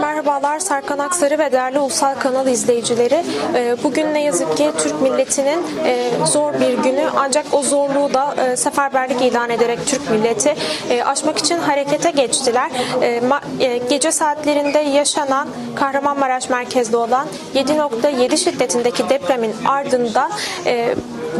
Merhabalar Serkan Aksarı ve değerli Ulusal Kanal izleyicileri. Ee, Bugün ne yazık ki Türk milletinin e, zor bir günü ancak o zorluğu da e, seferberlik ilan ederek Türk milleti e, aşmak için harekete geçtiler. Gece saatlerinde yaşanan Kahramanmaraş merkezli olan 7.7 şiddetindeki depremin ardından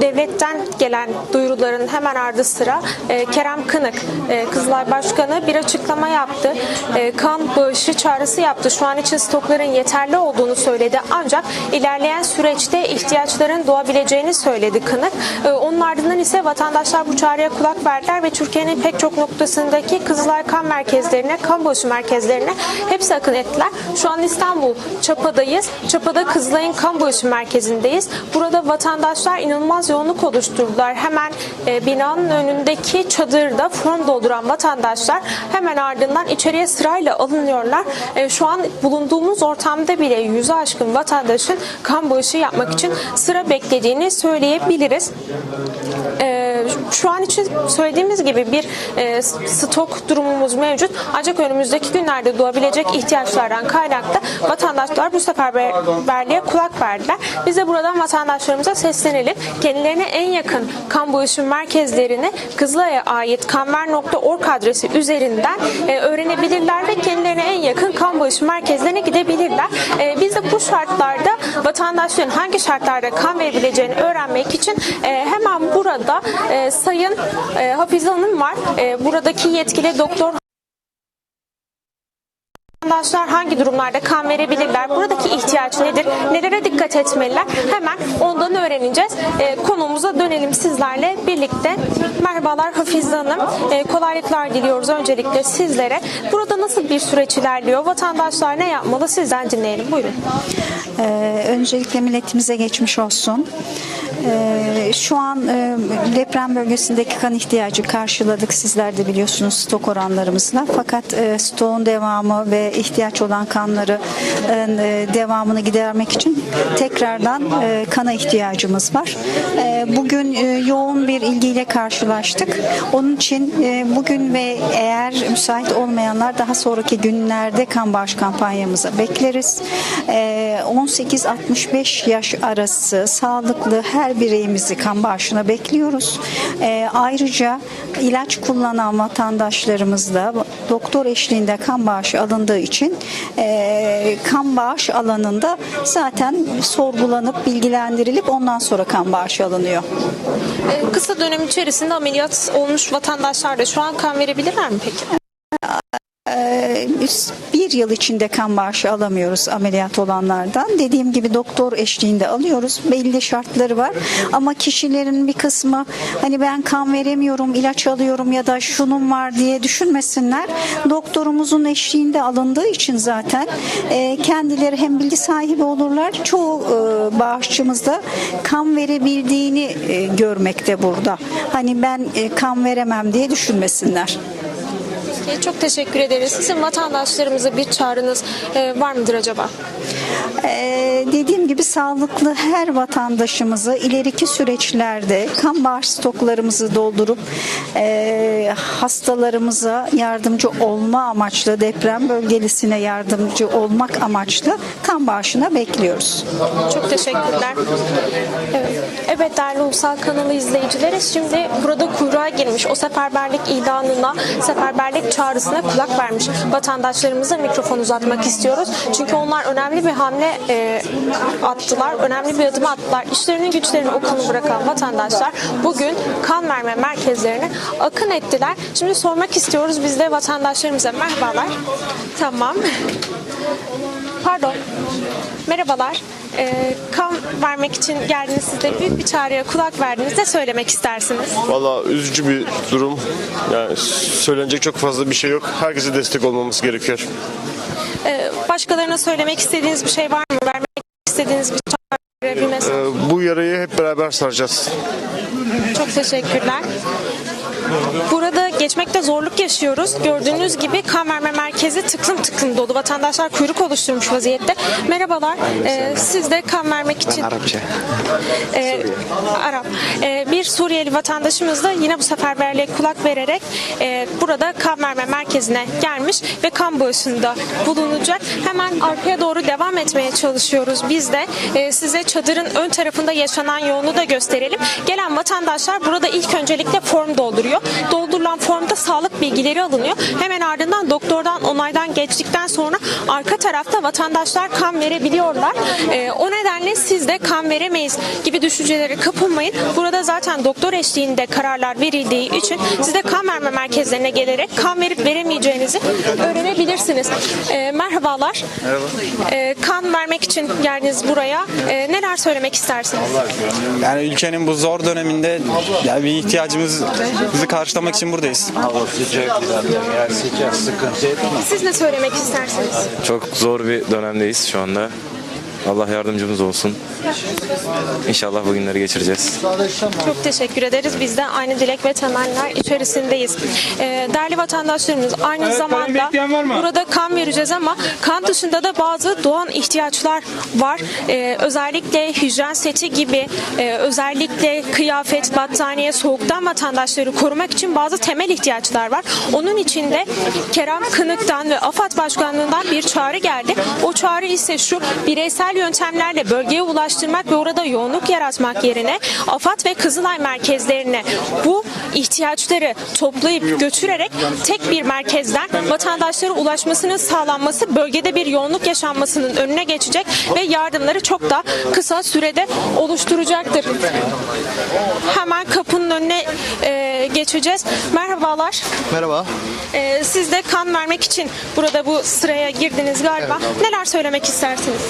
devletten gelen duyuruların hemen ardı sıra e, Kerem Kınık, e, Kızılay Başkanı bir açıklama yaptı. E, kan bağışı çağrısı yaptı. Şu an için stokların yeterli olduğunu söyledi. Ancak ilerleyen süreçte ihtiyaçların doğabileceğini söyledi Kınık. E, onun ardından ise vatandaşlar bu çağrıya kulak verdiler ve Türkiye'nin pek çok noktasındaki Kızılay kan merkezlerine, kan bağışı merkezlerine hepsi akın ettiler. Şu an İstanbul Çapa'dayız. Çapa'da Kızılay'ın kan bağışı merkezindeyiz. Burada vatandaşlar inanılmaz yoğunluk oluşturdular. Hemen e, binanın önündeki çadırda form dolduran vatandaşlar hemen ardından içeriye sırayla alınıyorlar. E, şu an bulunduğumuz ortamda bile yüzü aşkın vatandaşın kan bağışı yapmak için sıra beklediğini söyleyebiliriz. E, şu an için söylediğimiz gibi bir e, stok durumumuz mevcut. Ancak önümüzdeki günlerde doğabilecek ihtiyaçlardan kaynaklı vatandaşlar bu seferberliğe kulak verdiler. Biz de buradan vatandaşlarımıza seslenelim. Kendilerine en yakın kan bağışı merkezlerini Kızılay'a ait kanver.org adresi üzerinden e, öğrenebilirler ve kendilerine en yakın kan bağışı merkezlerine gidebilirler. E, biz de bu şartlarda vatandaşların hangi şartlarda kan verebileceğini öğrenmek için e, hemen burada e, Sayın e, Hafize Hanım var. E, buradaki yetkili doktor Vatandaşlar hangi durumlarda kan verebilirler? Buradaki ihtiyaç nedir? Nelere dikkat etmeliler? Hemen ondan öğreneceğiz. Ee, konumuza dönelim sizlerle birlikte. Merhabalar Hafize Hanım. Ee, kolaylıklar diliyoruz öncelikle sizlere. Burada nasıl bir süreç ilerliyor? Vatandaşlar ne yapmalı? Sizden dinleyelim. Buyurun. Ee, öncelikle milletimize geçmiş olsun. Ee, şu an e, deprem bölgesindeki kan ihtiyacı karşıladık. Sizler de biliyorsunuz stok oranlarımızla. Fakat e, stoğun devamı ve ihtiyaç olan kanları e, devamını gidermek için tekrardan e, kana ihtiyacımız var. E, bugün e, yoğun bir ilgiyle karşılaştık. Onun için e, bugün ve eğer müsait olmayanlar daha sonraki günlerde kan bağış kampanyamıza bekleriz. E, 18-65 yaş arası sağlıklı her bireyimizi kan bağışına bekliyoruz. E, ayrıca ilaç kullanan vatandaşlarımız da doktor eşliğinde kan bağışı alındığı için e, kan bağış alanında zaten sorgulanıp bilgilendirilip ondan sonra kan bağışı alınıyor. Ee, kısa dönem içerisinde ameliyat olmuş vatandaşlar da şu an kan verebilirler mi peki? Ee, biz bir yıl içinde kan bağışı alamıyoruz ameliyat olanlardan. Dediğim gibi doktor eşliğinde alıyoruz. Belli şartları var. Ama kişilerin bir kısmı hani ben kan veremiyorum, ilaç alıyorum ya da şunun var diye düşünmesinler. Doktorumuzun eşliğinde alındığı için zaten e, kendileri hem bilgi sahibi olurlar. Çoğu e, bağışçımız da kan verebildiğini e, görmekte burada. Hani ben e, kan veremem diye düşünmesinler. Ee, Çok teşekkür ederiz. Sizin vatandaşlarımıza bir çağrınız e, var mıdır acaba? Ee, dediğim gibi sağlıklı her vatandaşımızı ileriki süreçlerde kan bağış stoklarımızı doldurup e, hastalarımıza yardımcı olma amaçlı deprem bölgesine yardımcı olmak amaçlı kan bağışına bekliyoruz. Çok teşekkürler. Evet, evet değerli Ulusal kanalı izleyicileri şimdi burada kuyruğa girmiş o seferberlik ilanına, seferberlik çağrısına kulak vermiş vatandaşlarımıza mikrofon uzatmak istiyoruz. Çünkü onlar önemli bir hamle e, attılar, önemli bir adım attılar. İşlerinin güçlerini okulu bırakan vatandaşlar bugün kan verme merkezlerine akın ettiler. Şimdi sormak istiyoruz biz de vatandaşlarımıza merhabalar. Tamam. Pardon. Merhabalar. Ee, kan vermek için geldiniz siz de büyük bir çağrıya kulak verdiniz. Ne söylemek istersiniz? Valla üzücü bir durum. Yani söylenecek çok fazla bir şey yok. Herkese destek olmamız gerekiyor. Ee, başkalarına söylemek istediğiniz bir şey var mı? Vermek istediğiniz bir çağrı, bir mesaj? Ee, bu yarayı hep beraber saracağız. Çok teşekkürler. Burada geçmekte zorluk yaşıyoruz. Gördüğünüz gibi kan verme merkezi tıklım tıklım dolu. Vatandaşlar kuyruk oluşturmuş vaziyette. Merhabalar. Ee, siz de kan vermek için Arapça. e, Arap. E, bir Suriyeli vatandaşımız da yine bu seferberliğe kulak vererek e, burada kan verme merkezine gelmiş ve kan bağışında bulunacak. Hemen arkaya doğru devam etmeye çalışıyoruz biz de. E, size çadırın ön tarafında yaşanan yoğunluğu da gösterelim. Gelen vatandaşlar burada ilk öncelikle form dolduruyor. Doldurulan formda sağlık bilgileri alınıyor. Hemen ardından doktordan onaydan geçtikten sonra arka tarafta vatandaşlar kan verebiliyorlar. E, o nedenle siz de kan veremeyiz gibi düşüncelere kapılmayın. Burada zaten doktor eşliğinde kararlar verildiği için siz de kan verme merkezlerine gelerek kan verip veremeyeceğinizi öğrenebilirsiniz. E, merhabalar. E, kan vermek için geldiniz buraya. E, neler söylemek istersiniz? Yani ülkenin bu zor döneminde yani bir ihtiyacımızı karşılamak için buradayız. Hava sıcak zaten. Yani sıcak sıkıntı etmez. Siz ne söylemek istersiniz? Çok zor bir dönemdeyiz şu anda. Allah yardımcımız olsun. İnşallah bu günleri geçireceğiz. Çok teşekkür ederiz. Biz de aynı dilek ve temeller içerisindeyiz. Ee, değerli vatandaşlarımız aynı zamanda burada kan vereceğiz ama kan dışında da bazı doğan ihtiyaçlar var. Ee, özellikle hijyen seti gibi e, özellikle kıyafet, battaniye, soğuktan vatandaşları korumak için bazı temel ihtiyaçlar var. Onun için de Kerem Kınık'tan ve AFAD Başkanlığı'ndan bir çağrı geldi. O çağrı ise şu bireysel yöntemlerle bölgeye ulaştırmak ve orada yoğunluk yaratmak yerine AFAD ve Kızılay merkezlerine bu ihtiyaçları toplayıp götürerek tek bir merkezden vatandaşlara ulaşmasının sağlanması bölgede bir yoğunluk yaşanmasının önüne geçecek ve yardımları çok da kısa sürede oluşturacaktır. Hemen kapının önüne e, geçeceğiz. Merhabalar. Merhaba. E, siz de kan vermek için burada bu sıraya girdiniz galiba. Neler söylemek istersiniz?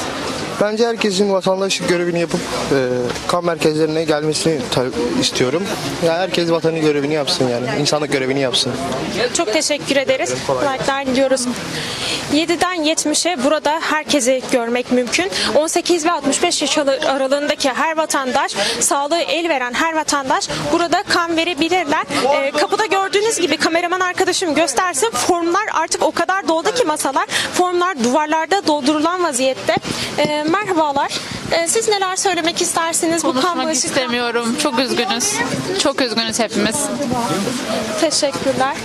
Bence herkesin vatandaşlık görevini yapıp e, kan merkezlerine gelmesini istiyorum. Yani herkes vatanı görevini yapsın yani. İnsanlık görevini yapsın. Çok teşekkür ederiz. Kolaylıklar diliyoruz. 7'den 70'e burada herkesi görmek mümkün. 18 ve 65 yaş aralığındaki her vatandaş, sağlığı el veren her vatandaş burada kan verebilirler. Ee, kapıda gördüğünüz gibi kameraman arkadaşım göstersin. Formlar artık o kadar doldu ki masalar. Formlar duvarlarda doldurulan vaziyette. Ee, merhabalar. Ee, siz neler söylemek istersiniz bu Konuşmak bağışı? istemiyorum. Çok üzgünüz. Çok üzgünüz hepimiz. Teşekkürler.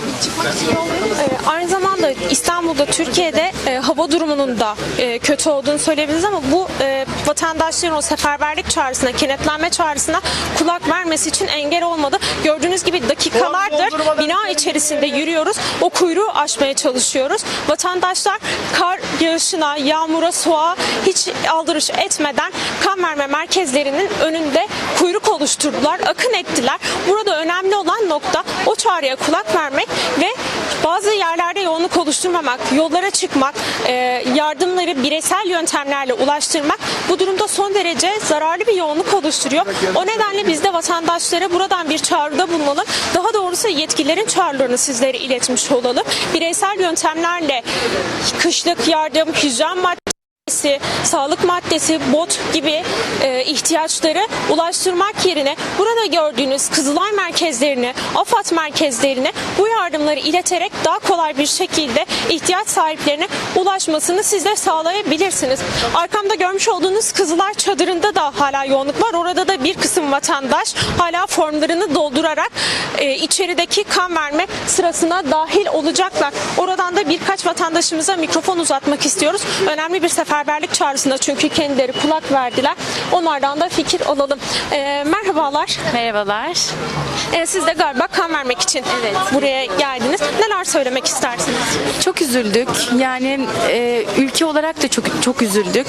Ee, aynı zamanda İstanbul'da, Türkiye'de e, hava durumunun da e, kötü olduğunu söyleyebiliriz ama bu e, vatandaşların o seferberlik çağrısına, kenetlenme çağrısına kulak vermesi için engel olmadı. Gördüğünüz gibi dakikalardır bina içerisinde yürüyoruz. O kuyruğu aşmaya çalışıyoruz. Vatandaşlar kar yağışına, yağmura, soğuğa hiç aldırış etmeden kan verme merkezlerinin önünde kuyruk oluşturdular, akın ettiler. Burada önemli olan nokta o çağrıya kulak vermek ve bazı yerlerde yoğunluk oluşturmamak, yollara çıkmak, e, yardımları bireysel yöntemlerle ulaştırmak bu durumda son derece zararlı bir yoğunluk oluşturuyor. O nedenle biz de vatandaşlara buradan bir çağrıda bulunalım. Daha doğrusu yetkililerin çağrılarını sizlere iletmiş olalım. Bireysel yöntemlerle kışlık yardım, hijyen madde maddesi, sağlık maddesi, bot gibi e, ihtiyaçları ulaştırmak yerine burada gördüğünüz Kızılay merkezlerini, AFAD merkezlerine bu yardımları ileterek daha kolay bir şekilde ihtiyaç sahiplerine ulaşmasını siz de sağlayabilirsiniz. Arkamda görmüş olduğunuz Kızılay çadırında da hala yoğunluk var. Orada da bir kısım vatandaş hala formlarını doldurarak e, içerideki kan verme sırasına dahil olacaklar. Oradan da birkaç vatandaşımıza mikrofon uzatmak istiyoruz. Önemli bir seferberlik çağrısında çünkü kendileri kulak verdiler. Onlardan da fikir alalım. E, merhabalar. Merhabalar. E, siz de galiba kan vermek için buraya geldiniz. Neler söylemek istersiniz? Çok üzüldük. Yani e, ülke olarak da çok çok üzüldük.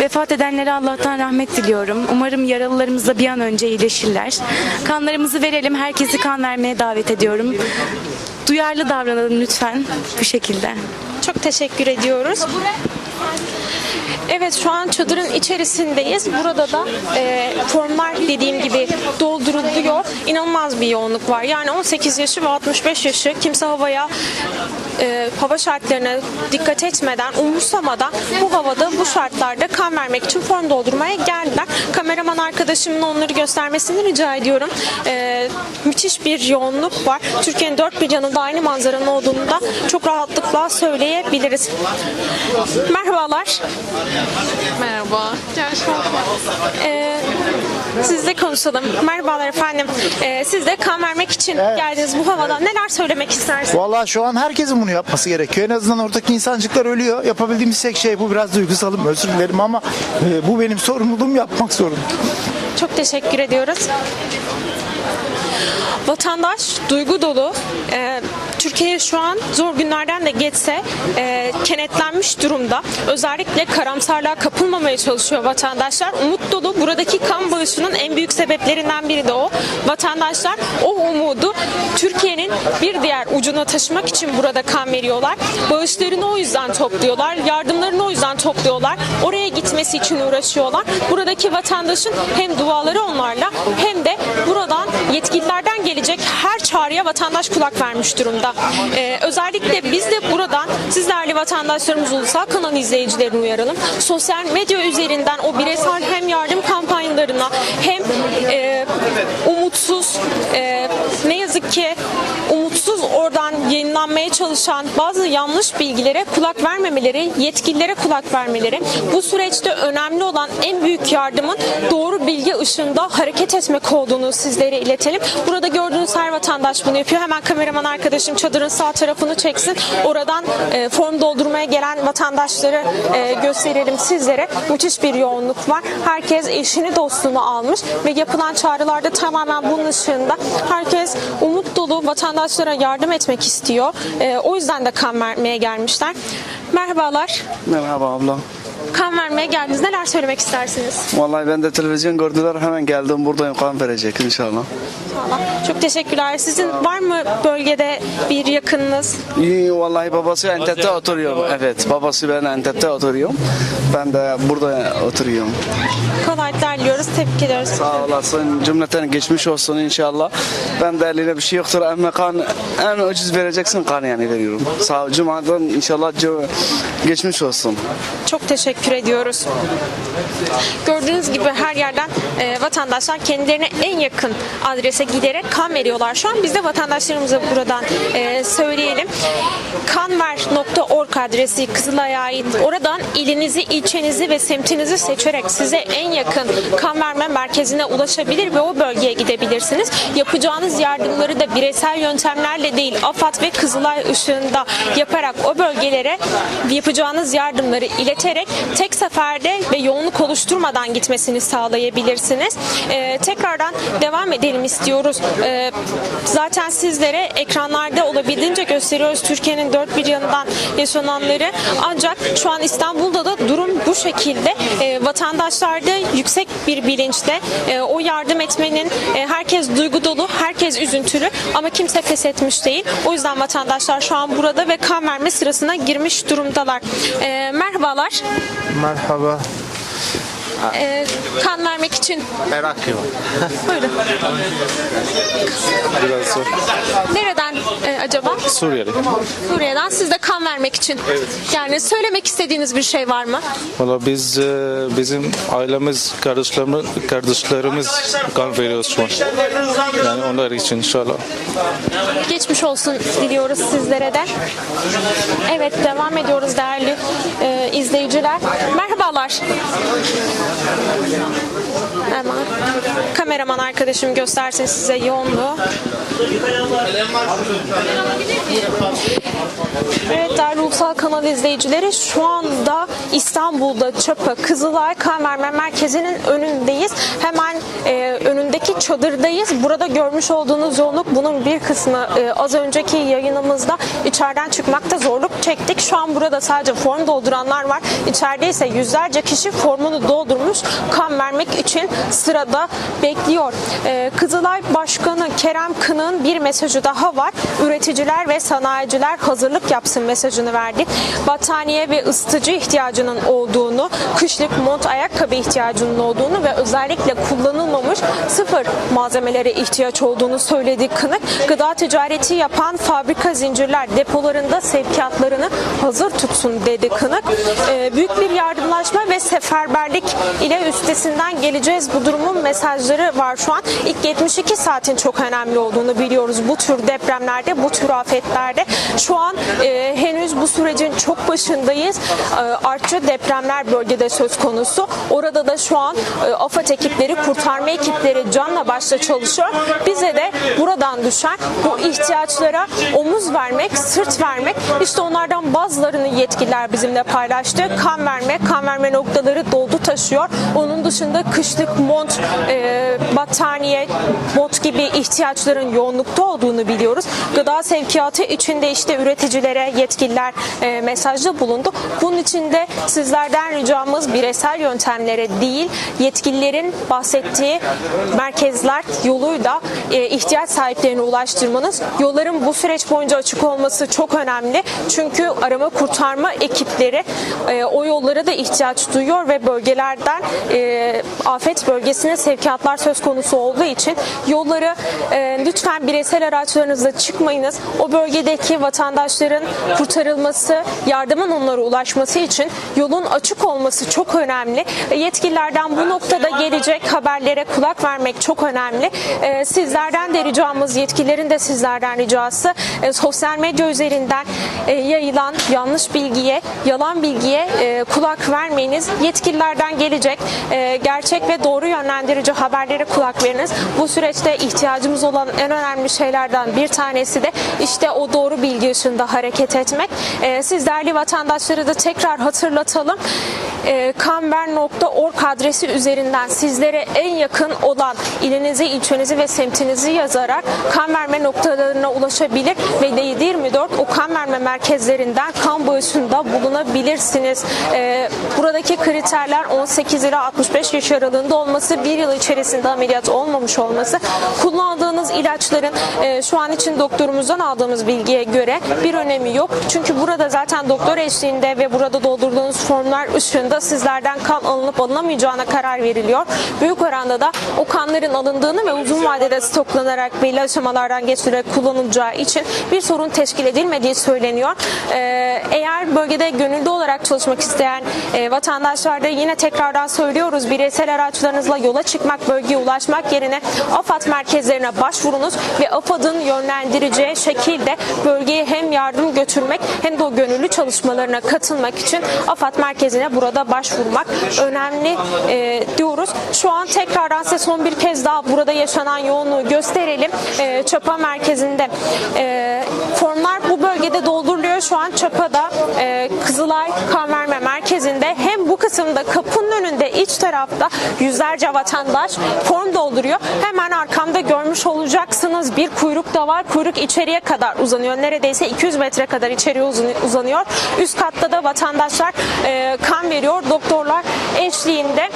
Vefat edenlere Allah'tan rahmet diliyorum. Umarım yaralılarımız da bir an önce iyileşirler. Kanlarımızı verelim. Herkesi kan vermeye davet ediyorum. Duyarlı davranalım lütfen bu şekilde. Çok teşekkür ediyoruz. Thank you. Evet şu an çadırın içerisindeyiz. Burada da e, formlar dediğim gibi dolduruluyor. İnanılmaz bir yoğunluk var. Yani 18 yaşı ve 65 yaşı kimse havaya e, hava şartlarına dikkat etmeden, umursamadan bu havada bu şartlarda kan vermek için form doldurmaya geldiler. Kameraman arkadaşımın onları göstermesini rica ediyorum. E, müthiş bir yoğunluk var. Türkiye'nin dört bir yanında aynı manzaranın olduğunu da çok rahatlıkla söyleyebiliriz. Merhabalar. Merhaba. Ee, sizle konuşalım. Merhabalar efendim. Ee, siz de kan vermek için geldiniz bu havada. Neler söylemek istersiniz? Vallahi şu an herkesin bunu yapması gerekiyor. En azından oradaki insancıklar ölüyor. Yapabildiğimiz tek şey bu. Biraz duygusalım özür dilerim ama e, bu benim sorumluluğum yapmak zorunda. Çok teşekkür ediyoruz. Vatandaş duygu dolu. Ee, Türkiye şu an zor günlerden de geçse e, kenetlenmiş durumda. Özellikle karamsarlığa kapılmamaya çalışıyor vatandaşlar. Umut dolu. Buradaki kan bağışının en büyük sebeplerinden biri de o. Vatandaşlar o umudu Türkiye'nin bir diğer ucuna taşımak için burada kan veriyorlar. Bağışlarını o yüzden topluyorlar. Yardımlarını o yüzden topluyorlar. Oraya gitmesi için uğraşıyorlar. Buradaki vatandaşın hem duaları onlarla hem de buradan yetkililerden gelecek her çağrıya vatandaş kulak vermiş durumda. Ee, özellikle biz de buradan siz vatandaşlarımız ulusal kanal izleyicilerini uyaralım. Sosyal medya üzerinden o bireysel hem yardım kampanyalarına hem e, umutsuz e, ne yazık ki çalışan bazı yanlış bilgilere kulak vermemeleri, yetkililere kulak vermeleri. Bu süreçte önemli olan en büyük yardımın doğru bilgi ışığında hareket etmek olduğunu sizlere iletelim. Burada gördüğünüz her vatandaş bunu yapıyor. Hemen kameraman arkadaşım çadırın sağ tarafını çeksin. Oradan e, form doldurmaya gelen vatandaşları e, gösterelim sizlere. Müthiş bir yoğunluk var. Herkes eşini dostunu almış ve yapılan çağrılarda tamamen bunun ışığında. Herkes umut dolu vatandaşlara yardım etmek istiyor. E, o yüzden de kan vermeye gelmişler. Merhabalar. Merhaba abla. Kan vermeye geldiniz. Neler söylemek istersiniz? Vallahi ben de televizyon gördüler hemen geldim buradayım kan verecek inşallah. Çok teşekkürler. Sizin var mı bölgede bir yakınınız? İyi vallahi babası Antep'te oturuyor. Evet babası ben Antep'te oturuyorum. Ben de burada oturuyorum. Kolaylıklar diliyoruz. Tebrik ediyoruz. Sağ olasın cümleten geçmiş olsun inşallah. Ben de eline bir şey yoktur ama kan en ucuz vereceksin kan yani veriyorum. Sağ ol Cuma'dan inşallah ce- geçmiş olsun. Çok teşekkür ediyoruz. Gördüğünüz gibi her yerden e, vatandaşlar kendilerine en yakın adrese giderek kan veriyorlar. Şu an biz de vatandaşlarımıza buradan e, söyleyelim. Kanver.org adresi Kızılay'a ait. Oradan ilinizi, ilçenizi ve semtinizi seçerek size en yakın kan verme merkezine ulaşabilir ve o bölgeye gidebilirsiniz. Yapacağınız yardımları da bireysel yöntemlerle değil AFAD ve Kızılay ışığında yaparak o bölgelere yapacağınız yardımları ileterek tek seferde ve yoğunluk oluşturmadan gitmesini sağlayabilirsiniz. Ee, tekrardan devam edelim istiyoruz. Ee, zaten sizlere ekranlarda olabildiğince gösteriyoruz Türkiye'nin dört bir yanından yaşananları. Ancak şu an İstanbul'da da durum bu şekilde. Ee, vatandaşlarda yüksek bir bilinçte e, o yardım etmenin e, herkes duygu dolu, herkes üzüntülü ama kimse pes etmiş değil. O yüzden vatandaşlar şu an burada ve kan verme sırasına girmiş durumdalar. Ee, merhabalar. Merhaba. Ee, kan vermek için Merak yok. buyurun. Biraz zor. Nereden e? Suriyeli. Suriye'den. Siz de kan vermek için. Yani söylemek istediğiniz bir şey var mı? Valla biz e, bizim ailemiz kardeşlerimiz kardeşlerimiz kan veriyoruz şu an. Yani onlar için inşallah. Geçmiş olsun diliyoruz sizlere de. Evet devam ediyoruz değerli e, izleyiciler. Merhabalar. Hemen kameraman arkadaşım göstersin size yoğunluğu. Evet değerli Ulusal Kanal izleyicileri şu anda İstanbul'da Çapa Kızılay Kan Verme Merkezi'nin önündeyiz. Hemen e, önündeki çadırdayız. Burada görmüş olduğunuz yoğunluk bunun bir kısmı e, az önceki yayınımızda içeriden çıkmakta zorluk çektik. Şu an burada sadece form dolduranlar var. İçeride ise yüzlerce kişi formunu doldurmuş kan vermek için sırada bekliyor. E, Kızılay Başkanı Kerem Kınık'ın bir mesajı daha var. Üreticiler ve sanayiciler hazırlık yapsın mesajı mesajını verdik. Battaniye ve ısıtıcı ihtiyacının olduğunu, kışlık mont ayakkabı ihtiyacının olduğunu ve özellikle kullanılmamış sıfır malzemelere ihtiyaç olduğunu söyledi Kınık. Gıda ticareti yapan fabrika zincirler depolarında sevkiyatlarını hazır tutsun dedi Kınık. Ee, büyük bir yardımlaşma ve seferberlik ile üstesinden geleceğiz. Bu durumun mesajları var şu an. İlk 72 saatin çok önemli olduğunu biliyoruz bu tür depremlerde, bu tür afetlerde. Şu an e, henüz bu sürecin çok başındayız. E, artçı depremler bölgede söz konusu. Orada da şu an e, AFAD ekipleri, kurtarma ekipleri canla başla çalışıyor. Bize de buradan düşen bu ihtiyaçlara omuz vermek, sırt vermek. İşte onlardan bazılarını yetkililer bizimle paylaştı. Kan verme, kan verme noktaları doldu taşıyor. Onun dışında kışlık mont, e, battaniye, bot gibi ihtiyaçların yoğunlukta olduğunu biliyoruz. Gıda sevkiyatı içinde işte üreticilere yetkililer e, mesajda bulundu. Bunun için de sizlerden ricamız bireysel yöntemlere değil, yetkililerin bahsettiği merkezler yoluyla e, ihtiyaç sahiplerine ulaştırmanız. Yolların bu süreç boyunca açık olması çok önemli. Çünkü arama kurtarma ekipleri e, o yollara da ihtiyaç duyuyor ve bölgelerden e, afet bölgesine sevkiyatlar söz konusu olduğu için yolları e, lütfen bireysel araçlarınızla çıkmayınız. O bölgedeki vatandaşların kurtarılması, yardımın onlara ulaşması için yolun açık olması çok önemli. Yetkililerden bu noktada gelecek haberlere kulak vermek çok önemli. E, Sizlerden de ricamız, yetkililerin de sizlerden ricası e, sosyal medya üzerinden e, yayılan yanlış bilgiye, yalan bilgiye e, kulak vermeyiniz. Yetkililerden gelecek e, gerçek ve doğru yönlendirici haberlere kulak veriniz. Bu süreçte ihtiyacımız olan en önemli şeylerden bir tanesi de işte o doğru bilgi ışığında hareket etmek. E, siz değerli vatandaşları da tekrar hatırlatalım. E, kanver.org adresi üzerinden sizlere en yakın olan ilinizi, ilçenizi ve semtinizi yazarak kan verme noktalarına ulaşabilir ve 7-24 o kan verme merkezlerinden kan bağışında bulunabilirsiniz. E, buradaki kriterler 18 ila 65 yaş aralığında olması, bir yıl içerisinde ameliyat olmamış olması, kullandığınız ilaçların e, şu an için doktorumuzdan aldığımız bilgiye göre bir önemi yok. Çünkü burada zaten doktor eşliğinde ve burada doldurduğunuz formlar ışığında sizlerden kan alınıp alınamayacağına karar veriliyor. Büyük oranda da o kanların alındığını ve uzun vadede stoklanarak belli aşamalardan geçirerek kullanılacağı için bir sorun teşkil edilmediği söyleniyor. Ee, eğer bölgede gönüllü olarak çalışmak isteyen e, vatandaşlar da yine tekrardan söylüyoruz bireysel araçlarınızla yola çıkmak, bölgeye ulaşmak yerine AFAD merkezlerine başvurunuz ve AFAD'ın yönlendireceği şekilde bölgeye hem yardım götürmek hem de o gönüllü çalışmalarına katılmak için AFAD merkezine burada başvurmak önemli e, diyoruz. Şu an tekrardan size son bir kez daha burada yaşanan yoğunluğu gösterelim. E, Çapa merkezinde e, formlar bu bölgede dolduruluyor. Şu an Çapa'da e, Kızılay kan verme merkezinde kısımda kapının önünde iç tarafta yüzlerce vatandaş form dolduruyor. Hemen arkamda görmüş olacaksınız bir kuyruk da var. Kuyruk içeriye kadar uzanıyor. Neredeyse 200 metre kadar içeriye uzanıyor. Üst katta da vatandaşlar e, kan veriyor. Doktorlar eşliğinde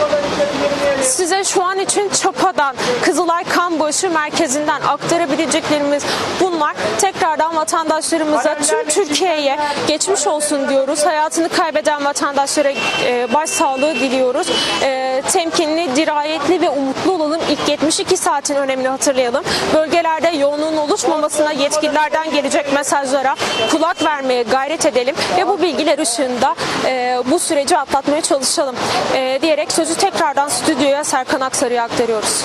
size şu an için Çapa'dan Kızılay Kan Bağışı Merkezi'nden aktarabileceklerimiz bunlar. Tekrardan vatandaşlarımıza tüm Türkiye'ye geçmiş olsun diyoruz. Hayatını kaybeden vatandaşlara e, başsağlığı diliyoruz. E, temkinli, dirayetli ve umutlu olalım. İlk 72 saatin önemini hatırlayalım. Bölgelerde yoğunluğun oluşmamasına yetkililerden gelecek mesajlara kulak vermeye gayret edelim ve bu bilgiler ışığında e, bu süreci atlatmaya çalışalım e, diyerek sözü tekrardan stüdyoya Serkan Aksarı'ya aktarıyoruz.